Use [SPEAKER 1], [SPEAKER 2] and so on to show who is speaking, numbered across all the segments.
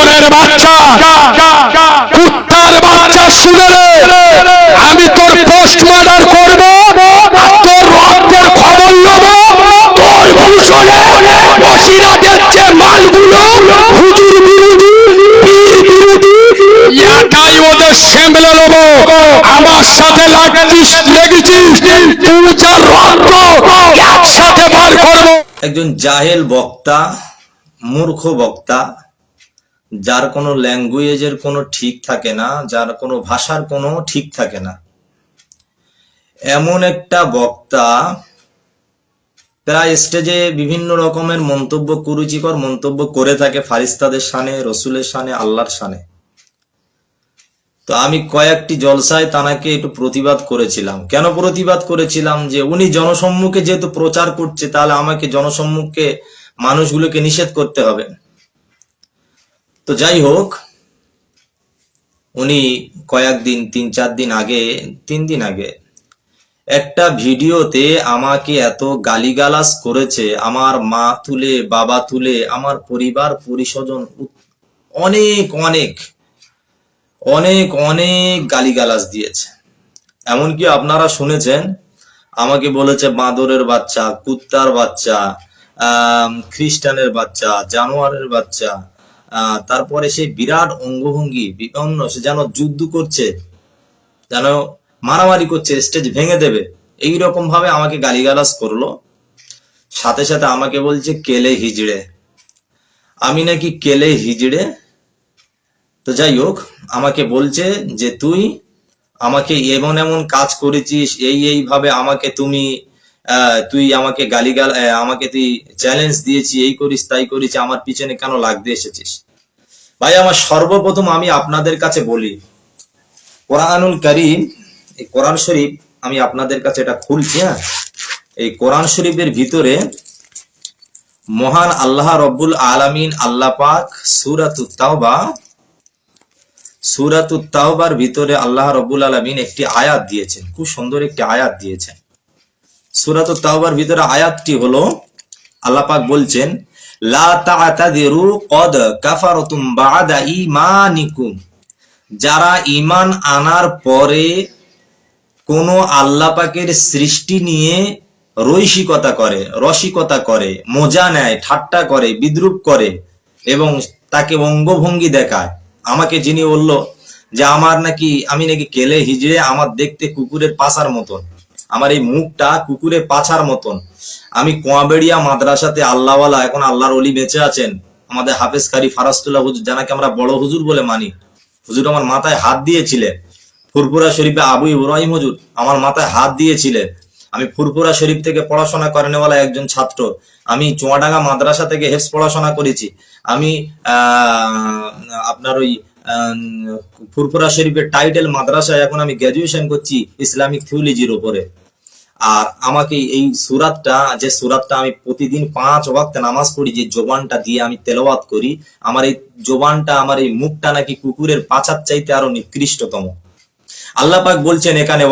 [SPEAKER 1] বাদরের বাচ্চা। কুত্তার বাচ্চা শুনে আমি তোর পোস্ট করব তোর রক্তের খবর নেব। তোর ভূষণে বসিরাটের যে মালগুলো। হুজুর বিরোধী, পীর বিরোধী। একাই ওদের সামলে নেব। আমার সাথে লাগছিস, লেগেছিস। তুই যা রক্ত একসাথে বার করব।
[SPEAKER 2] একজন জাহেল বক্তা, মূর্খ বক্তা যার কোনো ল্যাঙ্গুয়েজের কোনো ঠিক থাকে না, যার কোনো ভাষার কোনো ঠিক থাকে না। এমন একটা বক্তা প্রায় স্টেজে বিভিন্ন রকমের মন্তব্য, কুরুচিকর মন্তব্য করে থাকে ফারিস্তাদের সানে, রসুলের সানে, আল্লাহর সানে। তো আমি কয়েকটি জলসায় তানাকে একটু প্রতিবাদ করেছিলাম। কেন প্রতিবাদ করেছিলাম? যে উনি জনসম্মুখে যেহেতু প্রচার করছে, তাহলে আমাকে জনসম্মুখে মানুষগুলোকে নিষেধ করতে হবে। তো যাই হোক, উনি কয়েকদিন তিন চার দিন আগে, তিন দিন আগে একটা ভিডিওতে আমাকে এত গালিগালাস করেছে, আমার মা তুলে, বাবা তুলে, আমার পরিবার, পরিস্বজন অনেক অনেক অনেক অনেক গালিগালাস দিয়েছে। এমনকি আপনারা শুনেছেন, আমাকে বলেছে বাঁদরের বাচ্চা, কুত্তার বাচ্চা খ্রিস্টানের বাচ্চা, জানোয়ারের বাচ্চা তারপরে সেই বিরাট অঙ্গভঙ্গি বিভিন্ন সে যেন যুদ্ধ করছে, যেন মারামারি করছে স্টেজ ভেঙে দেবে এই রকম ভাবে আমাকে গালিগালাজ করল। সাথে সাথে আমাকে বলছে, কেলে হিজড়ে? আমি নাকি কেলে হিজড়ে? তো যাই হোক, আমাকে বলছে যে, তুই আমাকে এমন এমন কাজ করেছিস, এই এইভাবে আমাকে তুমি তুই আমাকে গালিগাল আমাকে তুই চ্যালেঞ্জ দিয়েছি, এই করিস, তাই করিস, আমার পিছনে কেন লাগতে এসেছিস? ভাই, আমার সর্বপ্রথম আমি আপনাদের কাছে বলি, কোরআনুল করিম, এই কোরআন শরীফ, আমি আপনাদের কাছে এটা খুলছি হ্যাঁ? এই কোরআন শরীফের ভিতরে মহান আল্লাহ রব্বুল আলামিন, আল্লাহ পাক সুরাতুত তাওবা সুরাতুত তাওবার ভিতরে আল্লাহ রব্বুল আলামিন একটি আয়াত দিয়েছেন, খুব সুন্দর একটি আয়াত দিয়েছেন। সুরাতুত তাওবার ভিতরে আয়াতটি হলো, আল্লাহ পাক বলছেন যারা ঈমান আনার পরে কোনো আল্লাহ সৃষ্টি নিয়ে রৈশিকতা করে, রসিকতা করে, মজা নেয়, ঠাট্টা করে, বিদ্রুপ করে এবং তাকে অঙ্গভঙ্গি দেখায়। আমাকে যিনি বলল যে, আমার নাকি, আমি নাকি কেলে হিজড়ে আমার দেখতে কুকুরের পাছার মতন। আমার এই মুখটা কুকুরের পাছার মতন। আমি কোয়াবেড়িয়া মাদ্রাসাতে আল্লাহওয়ালা, এখন আল্লাহর অলি বেঁচে আছেন। আমাদের হাফেজ কারি ফারাস্তুল্লাহ হুজুর যাকে আমরা বড় হুজুর বলে মানি। হুজুর আমার মাথায় হাত দিয়েছিলেন। ফুরপুরা শরীফে আবু ইব্রাহিম হুজুর আমার মাথায় হাত দিয়েছিলেন। আমি ফুরপুরা শরীফ থেকে পড়াশোনা করেনেওয়ালা একজন ছাত্র। আমি চুয়াডাঙ্গা মাদ্রাসা থেকে হেফস পড়াশোনা করেছি। আমি আপনার ওই ফুরপুরা শরীফের টাইটেল মাদ্রাসায় এখন আমি গ্র্যাজুয়েশন করছি ইসলামিক থিওলজির উপরে। আর আমাকে এই সুরাতটা, যে সুরাতটা আমি প্রতিদিন পাঁচ ওয়াক্ত নামাজ পড়ি, যে জোবানটা দিয়ে আমি তেলাওয়াত করি, আমার এই জোবানটা, আমার এই মুখটা নাকি কুকুরের পাছার চাইতে আরও নিকৃষ্টতম। আল্লাহ পাক বলছেন এখানে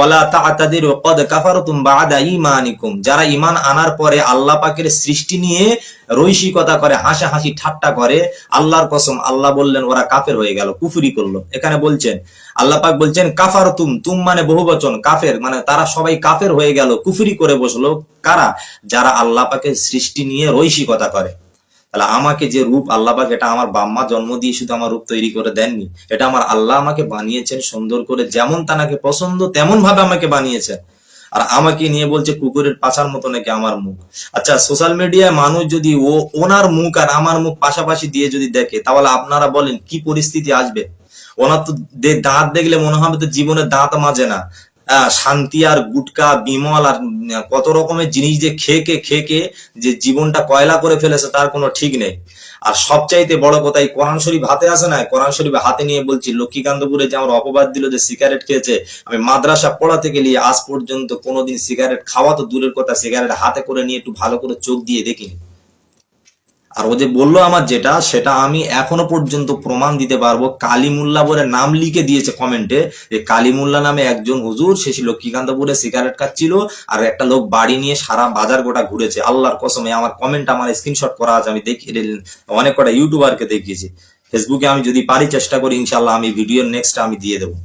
[SPEAKER 2] যারা ঈমান আনার পরে আল্লাহ পাকের সৃষ্টি নিয়ে রৈশিকতা করে, হাসাহাসি ঠাট্টা করে, আল্লাহর কসম, আল্লাহ বললেন, ওরা কাফের হয়ে গেল, কুফরি করল। এখানে বলছেন, আল্লাহ পাক বলছেন, কাফারতুম তুম তুম মানে বহুবচন, কাফের মানে তারা সবাই কাফের হয়ে গেল, কুফরি করে বসল। কারা? যারা আল্লাহ পাকের সৃষ্টি নিয়ে রৈশিকতা করে। তাহলে আমাকে যে রূপ আল্লাহ পাক, এটা আমার বাম্মা জন্ম দিয়ে শুধু আমার রূপ তৈরি করে দেননি। এটা আমার আল্লাহ আমাকে বানিয়েছেন সুন্দর করে যেমন তানাকে পছন্দ তেমন ভাবে আমাকে বানিয়েছেন। আর আমাকে নিয়ে বলছে কুকুরের পাছার মতো নাকি আমার মুখ। আচ্ছা সোশ্যাল মিডিয়ায় মানুষ যদি ও, ওনার মুখ আর আমার মুখ পাশাপাশি দিয়ে যদি দেখে, তাহলে আপনারা বলেন কি পরিস্থিতি আসবে? ওনার তো দাঁত দেখলে মনে হবে তো জীবনে দাঁত মাজে না। শান্তি আর গুটকা, বিমল আর কত রকমের জিনিস যে খেকে খেকে যে জীবনটা কয়লা করে ফেলেছে তার কোনো ঠিক নেই। আর সবচাইতে বড় কথা, এই কোরআন শরীফ হাতে আসে না? কোরআন শরীফ হাতে নিয়ে বলছি, লক্ষ্মীকান্তপুরে যে আমার অপবাদ দিল যে সিগারেট খেয়েছে, আমি মাদ্রাসা পড়াতে গেলে আজ পর্যন্ত কোনোদিন সিগারেট খাওয়া তো দূরের কথা, সিগারেট হাতে করে নিয়ে একটু ভালো করে চোখ দিয়ে দেখিনি। আর ও যে বলল আমার যেটা, সেটা আমি এখনও পর্যন্ত প্রমাণ দিতে পারব। কালিমুল্লাহ বলে নাম লিখে দিয়েছে কমেন্টে যে কালিমুল্লাহ নামে একজন হুজুর, সে ছিল লক্ষ্মীকান্তপুরে সিগারেট খাচ্ছিল আর একটা লোক বাড়ি নিয়ে সারা বাজার গোটা ঘুরেছে। আল্লাহর কসমে আমার কমেন্ট আমার স্ক্রিনশট করা আছে, আমি দেখি অনেক কটা ইউটিউবারকে দেখিয়েছি। ফেসবুকে আমি যদি পারি চেষ্টা করি ইনশাল্লাহ আমি ভিডিওর নেক্সট আমি দিয়ে দেবো।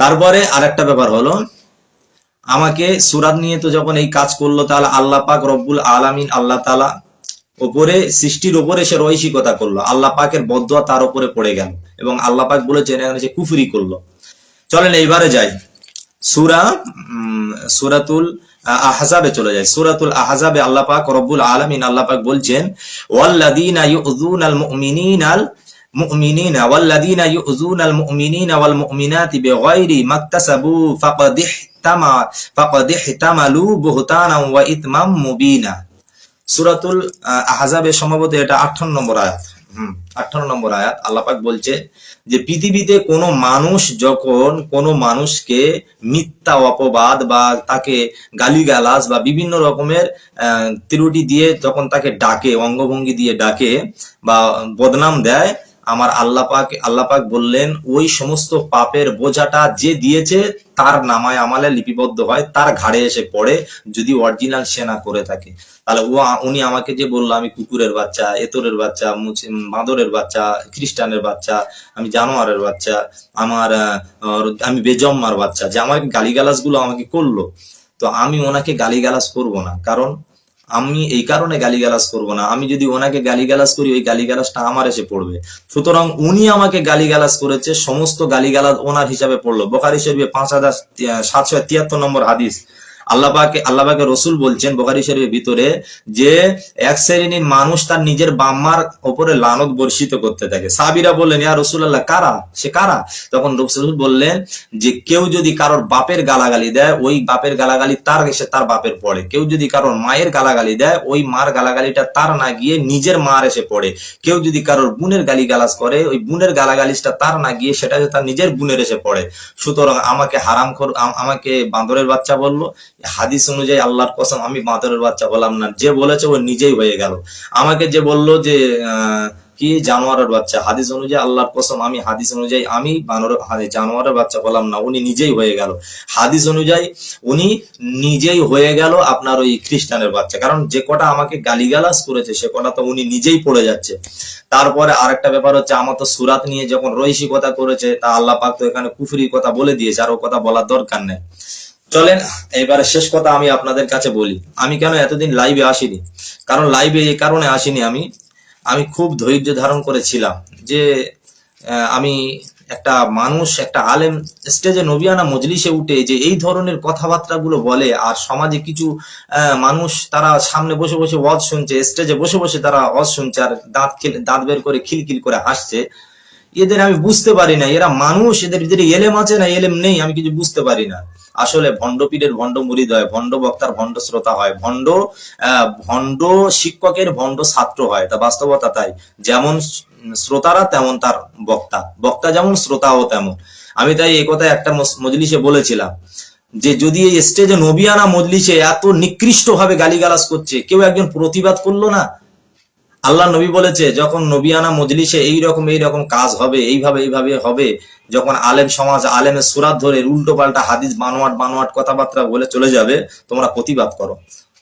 [SPEAKER 2] তারপরে আরেকটা ব্যাপার হলো, আমাকে সুরাত নিয়ে তো যখন এই কাজ করল, তাহলে আল্লাহ পাক রব্বুল আলামিন আল্লাহ তালা ওপরে সৃষ্টির ওপরে সে রৈশিকতা করল। আল্লাহ পাকের বদয়া তার উপরে পড়ে গেল এবং আল্লাহ পাক বলেছেন এখানে সে কুফরি করল। চলেন এইবারে যাই। সুরা সুরাতুল আহ, আহজাবে চলে যায় সুরাতুল আহজাবে আল্লাহ পাক রব্বুল আলামিন আল্লাহ পাক বলছেন ওয়াল্লাযীনা ইউযুনাল মুমিনিনাল মুমিনিনা ওয়াল্লাযীনা ইউযুনাল মুমিনিনা ওয়াল মুমিনাতি বিগাইরি মাকতাসাবু ফাকাদ ইহতামা ফাকাদ ইহতামালু বুহতানা ওয়া ইতমাম মুবিনা। সুরাতুল আহাজাবে সম্ভবত এটা আঠান্ন নম্বর আয়াত। হুম আঠান্ন নম্বর আয়াত। আল্লাপাক বলছে যে, পৃথিবীতে কোনো মানুষ যখন কোনো মানুষকে মিথ্যা অপবাদ বা তাকে গালিগালাজ বা বিভিন্ন রকমের ত্রুটি দিয়ে যখন তাকে ডাকে, অঙ্গভঙ্গি দিয়ে ডাকে বা বদনাম দেয় আমার আল্লাহ পাক আল্লাহ পাক বললেন, ওই সমস্ত পাপের বোঝাটা যে দিয়েছে, তার নামায় আমালে লিপিবদ্ধ হয়, তার ঘাড়ে এসে পড়ে, যদি অরিজিনাল সেনা করে থাকে। তাহলে ও উনি আমাকে যে বলল, আমি কুকুরের বাচ্চা, এতরের বাচ্চা বাঁদরের বাচ্চা, খ্রিস্টানের বাচ্চা, আমি জানোয়ারের বাচ্চা, আমার আমি বেজম্মার বাচ্চা, যে আমার গালিগালাজগুলো আমাকে করল। তো আমি ওনাকে গালিগালাজ করব না, কারণ আমি এই কারণে গালিগালাজ করব না। আমি যদি ওনাকে গালিগালাজ করি, ওই গালিগালাজটা আমার এসে পড়বে। সুতরাং উনি আমাকে গালিগালাজ করেছে, সমস্ত গালিগালাজ ওনার হিসাবে পড়ল। বোখারি শরীফে পাঁচ হাজার সাতশো তিয়াত্তর নম্বর হাদিস। আল্লাহ পাকে আল্লাহ পাকে রসুল বলছেন বোখারি শরীফের ভিতরে যে এক শ্রেণির মানুষ তার নিজের বাম্মার ওপরে লানত বর্ষিত করতে থাকে। সাবিরা বললেন, ইয়া রসুল আল্লাহ কারা? সে কারা? তখন রসুল বললেন যে, কেউ যদি কারোর বাপের গালাগালি দেয়, ওই বাপের গালাগালি তার এসে তার বাপের পড়ে। কেউ যদি কারোর মায়ের গালাগালি দেয়, ওই মার গালাগালিটা তার না গিয়ে নিজের মার এসে পড়ে। কেউ যদি কারোর বোনের গালি গালাজ করে, ওই বোনের গালাগালিসটা তার না গিয়ে সেটা তার নিজের বোনের এসে পড়ে। সুতরাং আমাকে হারাম আমাকে বাঁদরের বাচ্চা বলল হাদিস অনুযায়ী আল্লাহর কসম, আমি বাঁদরের বাচ্চা বললাম না। যে বলেছে ও নিজেই হয়ে গেল। আমাকে যে বলল যে কি জানোয়ারের বাচ্চা, হাদিস অনুযায়ী আল্লাহর কসম, আমি হাদিস অনুযায়ী, আমি বানর জানোয়ারের বাচ্চা বললাম না, উনি নিজেই হয়ে গেল। হাদিস অনুযায়ী উনি নিজেই হয়ে গেল আপনার ওই খ্রিস্টানের বাচ্চা। কারণ যে কটা আমাকে গালিগালাজ করেছে, সে কটা তো উনি নিজেই পড়ে যাচ্ছে। তারপরে আরেকটা ব্যাপার হচ্ছে, আমার তো সুরাত নিয়ে যখন রইসি কথা করেছে, তা আল্লাহ পাক তো এখানে কুফরি কথা বলে দিয়েছে, আর ও কথা বলার দরকার নেই। চলেন এবারে শেষ কথা আমি আপনাদের কাছে বলি। আমি কেন এতদিন লাইভে আসিনি? কারণ লাইভে এই কারণে আসিনি আমি। আমি খুব ধৈর্য ধারণ করেছিলাম যে আমি একটা মানুষ, একটা আলেম স্টেজে নবিয়ানা মজলিসে উঠে যে এই ধরনের কথাবার্তাগুলো বলে আর সমাজে কিছু মানুষ তারা সামনে বসে বসে ওয়াজ শুনছে স্টেজে বসে বসে তারা ওয়াজ শুনছে আর দাঁত দাঁত বের করে খিলখিল করে হাসছে। এদের আমি বুঝতে পারি না। এরা মানুষ, এদের ভিতরে এলেম আছে না, এলেম নেই, আমি কিছু বুঝতে পারি না। আসলে ভণ্ড পীরের ভণ্ড মুরিদ হয়, ভণ্ড বক্তার ভণ্ড শ্রোতা হয়, ভণ্ড ভণ্ড শিক্ষকের ভণ্ড ছাত্র হয়, তা বাস্তবতা তাই। যেমন শ্রোতারা, তেমন তার বক্তা। বক্তা যেমন, শ্রোতাও তেমন। আমি তাই এই কথা একটা মজলিসে বলেছিলাম যে, যদি এই স্টেজে নবিয়ানা মজলিসে এত নিকৃষ্ট ভাবে গালিগালাজ করছে, কেউ একজন প্রতিবাদ করল না? আল্লাহ নবী বলেছে, যখন নবিয়ানা মজলিসে এই রকম এই রকম কাজ হবে, এইভাবে এইভাবে হবে, যখন আলেম সমাজ আলেমের সুরাত ধরে উল্টো পাল্টা হাদিস বানোয়াট বানোয়াট কথাবার্তা বলে চলে যাবে, তোমরা প্রতিবাদ করো।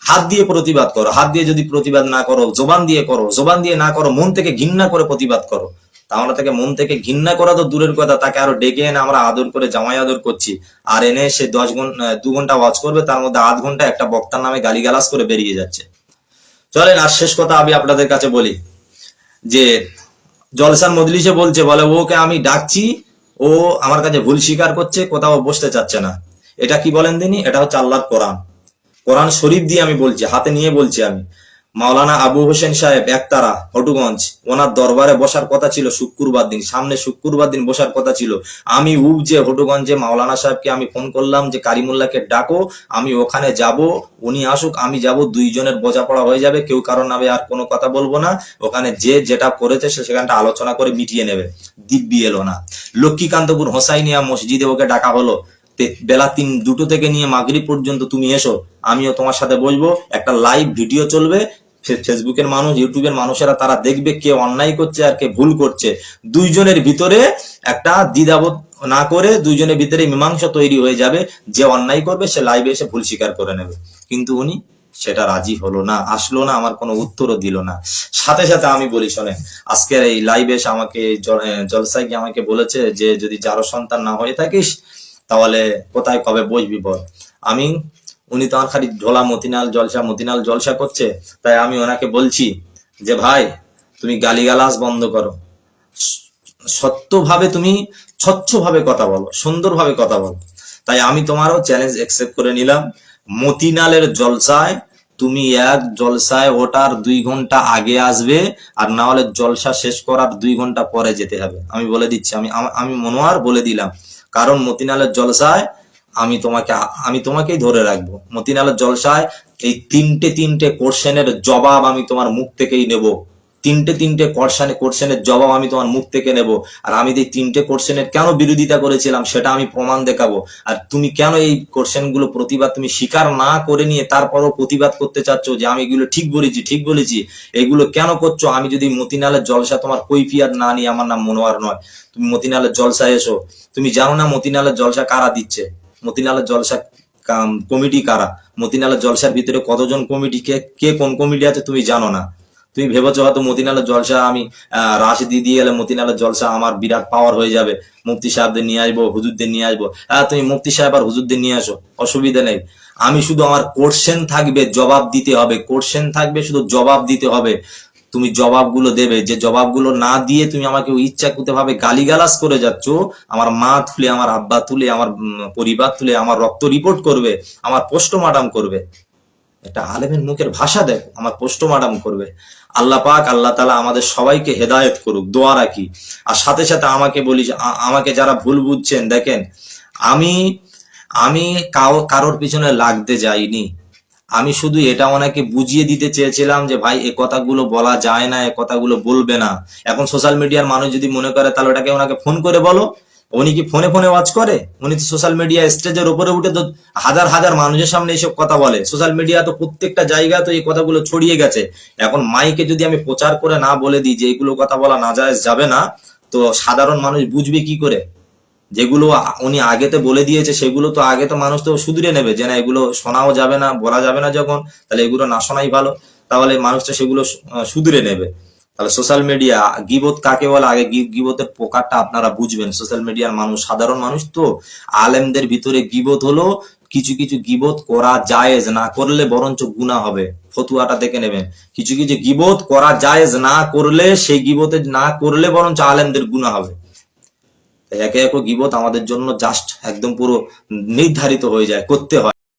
[SPEAKER 2] হাত দিয়ে প্রতিবাদ করো, হাত দিয়ে যদি প্রতিবাদ না করো, জোবান দিয়ে করো, জোবান দিয়ে না করো, মন থেকে ঘৃণা করে প্রতিবাদ করো। তা আমরা তাকে মন থেকে ঘৃণা করা তো দূরের কথা, তাকে আরও ডেকে এনে আমরা আদর করে, জামাই আদর করছি। আর এনে সে দশ ঘণ্টা দু ঘণ্টা ওয়াজ করবে, তার মধ্যে আধ ঘণ্টা একটা বক্তার নামে গালিগালাজ করে বেরিয়ে যাচ্ছে। চলেন, আর শেষ কথা আমি আপনাদের কাছে বলি যে জলসান মজলিসে বলছে, বলে, ওকে আমি ডাকছি, ও আমার কাছে ভুল স্বীকার করছে, কোথাও বসতে চাচ্ছে না। এটা কি বলেন তিনি? এটা হচ্ছে আল্লাহর কোরআন। কোরআন শরীফ দিয়ে আমি বলছি, হাতে নিয়ে বলছি আমি। মাওলানা আবু হোসেন সাহেব, একতারা, হটুগঞ্জ। ওনার দরবারে বসার কথা ছিল শুক্রবার দিন, সামনে শুক্রবার দিন বসার কথা ছিল। আমি উপজে হটুগঞ্জে মাওলানা সাহেবকে আমি ফোন করলাম যে কারিমুল্লাহকে ডাকো, আমি ওখানে যাব, উনি আসুক, আমি যাব, দুইজনের বোঝাপড়া হয়ে যাবে, কেউ কারণ নামে আর কোনো কথা বলব না। ওখানে যে যেটা করেছে, সে সেখানটা আলোচনা করে মিটিয়ে নেবে। দিব্যি এলো না। লক্ষ্মীকান্তপুর হোসাইনিয়া মসজিদে ওকে ডাকা হলো। বেলা তিন, দুটো থেকে নিয়ে মাগরি পর্যন্ত তুমি এসো, আমিও তোমার সাথে বসবো। একটা লাইভ ভিডিও চলবে। ফেসবুকের মানুষ ইউটিউবের মানুষেরা তারা দেখবে কে অন্যায় করছে আর কে ভুল করছে। দুইজনের ভিতরে একটা দ্বিধাবোধ না করে দুইজনের ভিতরে মীমাংসা তৈরি হয়ে যাবে। যে অন্যায় করবে সে লাইভে এসে ভুল স্বীকার করে নেবে। কিন্তু উনি সেটা রাজি হলো না আসলো না আমার কোনো উত্তরও দিল না। সাথে সাথে আমি বলি শোনেন আজকের এই লাইভে এসে আমাকে জ- আহ, গিয়ে আমাকে বলেছে যে যদি যারো সন্তান না হয়ে থাকিস তাহলে কোথায় কবে বসবি বল? আমি উনি তো আমার খালি ঢোলা মতিনাল, জলসা মতিনাল, জলসা করছে। তাই আমি ওনাকে বলছি যে, ভাই, তুমি গালিগালাজ বন্ধ করো। সত্যভাবে তুমি স্বচ্ছভাবে কথা বলো, সুন্দরভাবে কথা বলো। তাই আমি তোমারও চ্যালেঞ্জ অ্যাকসেপ্ট করে নিলাম। মতিনালের জলসায় তুমি এক জলসায় ওটার দুই ঘণ্টা আগে আসবে, আর না হলে জলসা শেষ করার দুই ঘণ্টা পরে যেতে হবে। আমি বলে দিচ্ছি, আমি আমি মনোয়ার বলে দিলাম। কারণ মতিনালের জলসায় আমি তোমাকে, আমি তোমাকেই ধরে রাখব। মতিনালের জলসায় এই তিনটে তিনটে কোশ্চেনের জবাব আমি তোমার মুখ থেকেই নেব। তিনটে তিনটে কোশ্চেন, কোশ্চেনের জবাব আমি তোমার মুখ থেকে নেব। আর আমি এই তিনটে কোশ্চেনের কেন বিরোধিতা করেছিলাম সেটা আমি প্রমাণ দেখাবো। আর তুমি কেন এই কোশ্চেনগুলো প্রতিবাদ তুমি স্বীকার না করে নিয়ে তারপরও প্রতিবাদ করতে চাচ্ছ যে আমি এগুলো ঠিক বলেছি ঠিক বলেছি? এগুলো কেন করছ? আমি যদি মতিনালের জলসা তোমার কৈফিয়াত না নিয়ে, আমার নাম মনোয়ার নয়। তুমি মতিনালের জলসা এসো। তুমি জানো না মতিনালের জলসা কারা দিচ্ছে? মতিনালের জলসা কমিটি কারা? মতিনালা জলসার ভিতরে কতজন কমিটি? কে কে কোন কমিটি আছে তুমি জানো না। তুমি ভেবেছো হয়তো মতিনালা জলসা আমি আহ, রাশিদি দিয়ে এলে মতিনালের জলসা আমার বিরাট পাওয়ার হয়ে যাবে। মুফতি সাহেবদের নিয়ে আসব হুজুরদের নিয়ে আসব। হ্যাঁ তুমি মুফতি সাহেব আর হুজুরদের নিয়ে আসো অসুবিধা নেই। আমি শুধু আমার কোশ্চেন থাকবে জবাব দিতে হবে। কোশ্চেন থাকবে শুধু জবাব দিতে হবে। তুমি জবাবগুলো দেবে। যে জবাবগুলো না দিয়ে তুমি আমাকে ইচ্ছাকৃত ভাবে গালিগালাজ করে যাচ্ছ, আমার মা তুলে, আমার আব্বা তুলে, আমার পরিবার তুলে, আমার রক্ত রিপোর্ট করবে, আমার পোস্টমার্টাম করবে। একটা আলেমের মুখের ভাষা দেখ, আমার পোস্টমার্টাম করবে। আল্লাহ পাক, আল্লাহ তালা আমাদের সবাইকে হেদায়ত করুক, দোয়া রাখি। আর সাথে সাথে আমাকে বলি আমাকে যারা ভুল বুঝছেন, দেখেন, আমি আমি কারোর পিছনে লাগতে যাইনি। আমি শুধু এটা ওনাকে বুঝিয়ে দিতে চেয়েছিলাম যে, ভাই, এ কথাগুলো বলা যায় না, এ কথাগুলো বলবে না। এখন সোশ্যাল মিডিয়ার মানুষ যদি মনে করে, তাহলে ওটাকে ওনাকে ফোন করে বলো। উনি কি ফোনে ফোনে ওয়াচ করে? উনি তো সোশ্যাল মিডিয়া স্টেজের উপরে উঠে তো হাজার হাজার মানুষের সামনে এইসব কথা বলে। সোশ্যাল মিডিয়া তো প্রত্যেকটা জায়গা তো এই কথাগুলো ছড়িয়ে গেছে। এখন মাইকে যদি আমি প্রচার করে না বলে দিই যে, এগুলো কথা বলা না যায় যাবে না, তো সাধারণ মানুষ বুঝবে কি করে? যেগুলো উনি আগেতে বলে দিয়েছে, সেগুলো তো আগে তো মানুষ তো শুধরে নেবে যে না, এগুলো শোনাও যাবে না, বলা যাবে না যখন, তাহলে এগুলো না শোনাই ভালো। তাহলে মানুষ তো সেগুলো শুধরে নেবে। তাহলে সোশ্যাল মিডিয়া গিবত কাকে বলে? আগে গিবতের প্রকারটা আপনারা বুঝবেন। সোশ্যাল মিডিয়ার মানুষ, সাধারণ মানুষ তো, আলেমদের ভিতরে গিবত হলো, কিছু কিছু গিবত করা জায়েজ না করলে বরঞ্চ গুণা হবে। ফতুয়াটা দেখে নেবেন। কিছু কিছু গিবত করা জায়েজ না করলে, সেই গিবতে না করলে বরঞ্চ আলেমদের গুণা হবে। একে একে গিবত আমাদের জন্য জাস্ট একদম পুরো নির্ধারিত হয়ে যায় করতে হয়।